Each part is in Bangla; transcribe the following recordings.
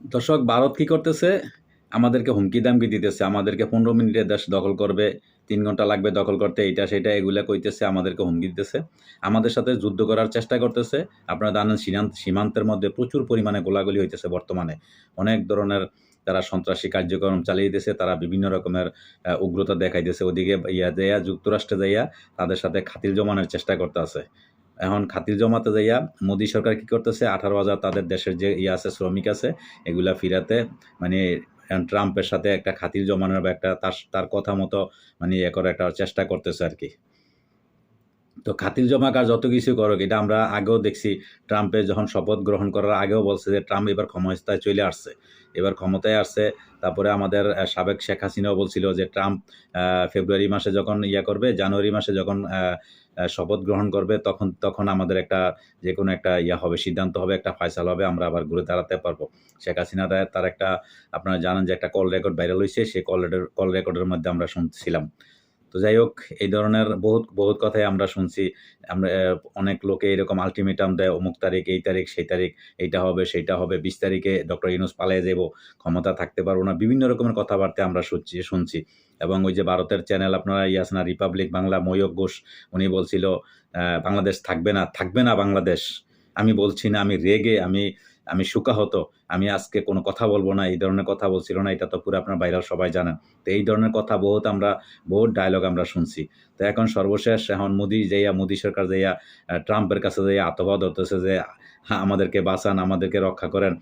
দর্শক, ভারত কি করতেছে? আমাদেরকে হুমকি দামকি দিতেছে, আমাদেরকে পনেরো মিনিটে দেশ দখল করবে, তিন ঘণ্টা লাগবে দখল করতে, এইটা সেটা এগুলা কইতেছে, আমাদেরকে হুমকি দিতেছে। আমাদের সাথে যুদ্ধ করার চেষ্টা করতেছে। আপনারা জানেন সীমান্ত সীমান্তের মধ্যে প্রচুর পরিমাণে গোলাগুলি হইতেছে বর্তমানে। অনেক ধরনের তারা সন্ত্রাসী কার্যক্রম চালিয়ে দিতেছে, তারা বিভিন্ন রকমের উগ্রতা দেখাইতেছে। ওদিকে ইয়া যাইয়া যুক্তরাষ্ট্রে যাইয়া তাদের সাথে খাতির জমানোর চেষ্টা করতে আছে এখন খাতির জমাতে যাইয়া মোদি সরকার কি করতেছে? আঠারো হাজার তাদের দেশের যে ইয়ে আছে, শ্রমিক আছে, এগুলা ফিরাতে মানে ট্রাম্পের সাথে একটা খাতির জমানোর বা একটা তার তার কথা মতো মানে ইয়ে করার একটা চেষ্টা করতেছে আর কি। তো খাতির জমা কাজ যত কিছু করুক, এটা আমরা আগেও দেখছি, ট্রাম্পের যখন শপথ গ্রহণ করার আগেও বলছে যে ট্রাম্প এবার ক্ষমতায় চলে আসছে। এবার ক্ষমতায় আসছে, তারপরে আমাদের সাবেক শেখ হাসিনাও বলছিল যে ট্রাম্প ফেব্রুয়ারি মাসে যখন ইয়া করবে, জানুয়ারি মাসে যখন শপথ গ্রহণ করবে, তখন তখন আমাদের একটা যে কোনো একটা ইয়া হবে, সিদ্ধান্ত হবে, একটা ফয়সাল হবে, আমরা আবার ঘুরে দাঁড়াতে পারব। শেখ হাসিনা তার- তার একটা, আপনারা জানেন যে একটা কল রেকর্ড ভাইরাল হয়েছে সেই কল কল রেকর্ডের মধ্যে আমরা শুনছিলাম। তো যাই হোক, এই ধরনের বহুত বহুত কথাই আমরা শুনছি। আমরা অনেক লোকে এরকম আলটিমেটাম দেয়, অমুক তারিখ, এই তারিখ, সেই তারিখ, এইটা হবে, সেইটা হবে, বিশ তারিখে ডক্টর ইউনুস পালিয়ে যাব ক্ষমতা থাকতে পারব না, বিভিন্ন রকমের কথাবার্তা আমরা শুনছি শুনছি। এবং ওই যে ভারতের চ্যানেল আপনারা ইয়ে আছে না রিপাবলিক বাংলা, ময়ূক ঘোষ, উনি বলছিল বাংলাদেশ থাকবে না থাকবে না বাংলাদেশ। আমি বলছি না, আমি রেগে, আমি আমি সুকাহত, আমি আজকে কোনো কথা বলব না, এই ধরনের কথা বলছিল না, এটা তো পুরো আপনার বাইরের সবাই জানেন। তো এই ধরনের কথা বহুত আমরা, বহুত ডায়লগ আমরা শুনছি। তো এখন সর্বশেষ এখন মোদি যাইয়া, মোদি সরকার যাইয়া ট্রাম্পের কাছে যাইয়া আতবাদ হতেছে যে আমাদেরকে বাঁচান, আমাদেরকে রক্ষা করেন।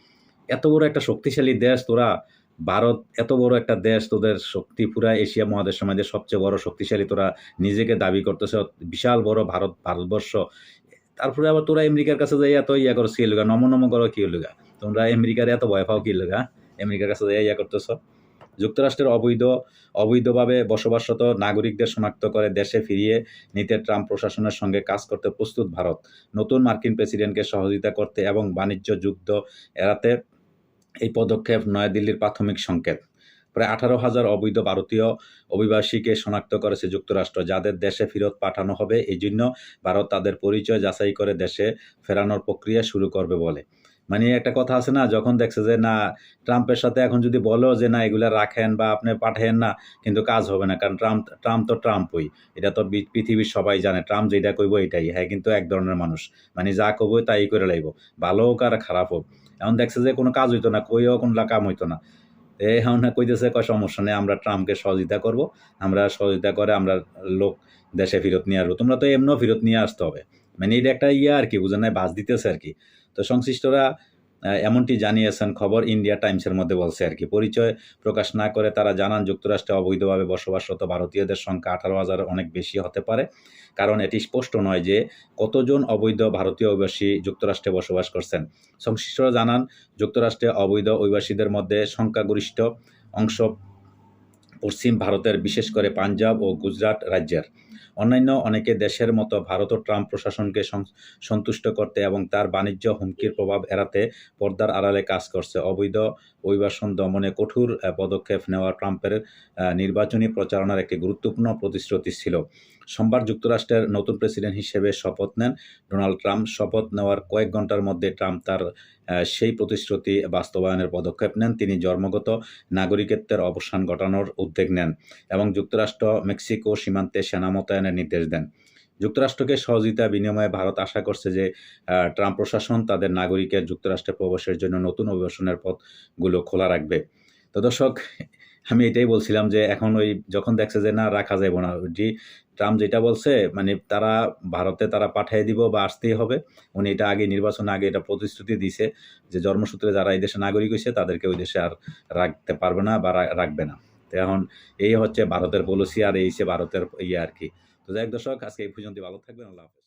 এত বড় একটা শক্তিশালী দেশ তোরা, ভারত এত বড় একটা দেশ, তোদের শক্তি পুরা এশিয়া মহাদেশ সমাজের সবচেয়ে বড় শক্তিশালী তোরা নিজেকে দাবি করতেছে। বিশাল বড় ভারত, ভারতবর্ষ। তারপরে আবার তোরা আমেরিকার কাছে যাই এত ইয়া করো কি লগা নম নম করো, কি লগা তোমরা আমেরিকার এত ভয় পাও কি লগা আমেরিকার কাছে যাই ইয়া করতেছ? যুক্তরাষ্ট্রের অবৈধ, অবৈধভাবে বসবাসরত নাগরিকদের শনাক্ত করে দেশে ফিরিয়ে নিতে ট্রাম্প প্রশাসনের সঙ্গে কাজ করতে প্রস্তুত ভারত। নতুন মার্কিন প্রেসিডেন্টকে সহযোগিতা করতে এবং বাণিজ্য যুদ্ধ এড়াতে এই পদক্ষেপ নয়াদিল্লির প্রাথমিক সংকেত। প্রায় আঠারো হাজার অবৈধ ভারতীয় অভিবাসীকে শনাক্ত করেছে যুক্তরাষ্ট্র, যাদের দেশে ফেরত পাঠানো হবে। এই জন্য ভারত তাদের পরিচয় যাচাই করে দেশে ফেরানোর প্রক্রিয়া শুরু করবে বলে। মানে একটা কথা আছে না, যখন দেখছে যে না, ট্রাম্পের সাথে এখন যদি বলো যে না, এগুলা রাখেন বা আপনি পাঠেন না, কিন্তু কাজ হবে না, কারণ ট্রাম্প ট্রাম্প তো ট্রাম্পই। এটা তো পৃথিবীর সবাই জানে, ট্রাম্প যেটা কইব এটাই। হ্যাঁ কিন্তু এক ধরনের মানুষ। মানে যা কব তাই করে লাইব। ভালো হোক আর খারাপ হোক। এখন দেখছে যে কোনো কাজ হইতো না, কইও কোনো কাম হইতো না। এখন কইতেছে, কয়, সমস্যা নেই, আমরা ট্রাম্পকে সহযোগিতা করব। আমরা সহযোগিতা করে আমরা লোক দেশে ফেরত নিয়ে আসব। তোমরা তো এমনিও ফেরত নিয়ে আসতে হবে। মানে এটা একটা ইয়ে আর কি বুঝে নাই, বাস দিতেছে আর কি। তো সংশ্লিষ্টরা এমনটি জানিয়েছেন খবর ইন্ডিয়া টাইমসের মধ্যে বলছে আর কি। পরিচয় প্রকাশ না করে তারা জানান যুক্তরাষ্ট্রে অবৈধভাবে বসবাসরত ভারতীয়দের সংখ্যা আঠারো হাজার অনেক বেশি হতে পারে। কারণ এটি স্পষ্ট নয় যে কতজন অবৈধ ভারতীয় অভিবাসী যুক্তরাষ্ট্রে বসবাস করছেন। সংশ্লিষ্টরা জানান, যুক্তরাষ্ট্রে অবৈধ অভিবাসীদের মধ্যে সংখ্যাগরিষ্ঠ অংশ পশ্চিম ভারতের, বিশেষ করে পাঞ্জাব ও গুজরাট রাজ্যের। অন্যান্য অনেকে দেশের মতো ভারত ও ট্রাম্প প্রশাসনকে সন্তুষ্ট করতে এবং তার বাণিজ্য হুমকির প্রভাব এড়াতে পর্দার আড়ালে কাজ করছে। অবৈধ অভিবাসন দমনে কঠোর পদক্ষেপ নেওয়া ট্রাম্পের নির্বাচনী প্রচারণার একটি গুরুত্বপূর্ণ প্রতিশ্রুতি ছিল। সোমবার যুক্তরাষ্ট্রের নতুন প্রেসিডেন্ট হিসেবে শপথ নেন ডোনাল্ড ট্রাম্প। শপথ নেওয়ার কয়েক ঘণ্টার মধ্যে ট্রাম্প তার সেই প্রতিশ্রুতি বাস্তবায়নের পদক্ষেপ নেন। তিনি জন্মগত নাগরিকত্বের অবসান ঘটানোর উদ্যোগ নেন এবং যুক্তরাষ্ট্র মেক্সিকো সীমান্তে সেনা মোতায়েনের নির্দেশ দেন। যুক্তরাষ্ট্রকে সহযোগিতা বিনিময়ে ভারত আশা করছে যে ট্রাম্প প্রশাসন তাদের নাগরিকের যুক্তরাষ্ট্রে প্রবেশের জন্য নতুন অভিবাসনের পথগুলো খোলা রাখবে। তো দর্শক, আমি এটাই বলছিলাম যে, এখন ওই যখন দেখছে যে, না, রাখা যাবে না যে ট্রাম্প যেটা বলছে মানে তারা ভারতে তারা পাঠিয়ে দিব বা আসতেই হবে। উনি এটা আগে নির্বাচন আগে এটা প্রতিশ্রুতি দিছে যে, জন্মসূত্রে যারা এই দেশে নাগরিক হয়েছে তাদেরকে ওই দেশে আর রাখতে পারবে না বা রাখবে না। তো এখন এই হচ্ছে ভারতের পলিসি আর এই হচ্ছে ভারতের ইয়ে আর কি। তো যাই দর্শক, আজকে এই পর্যন্ত ভালো থাকবেন, আল্লাহ হাফেজ।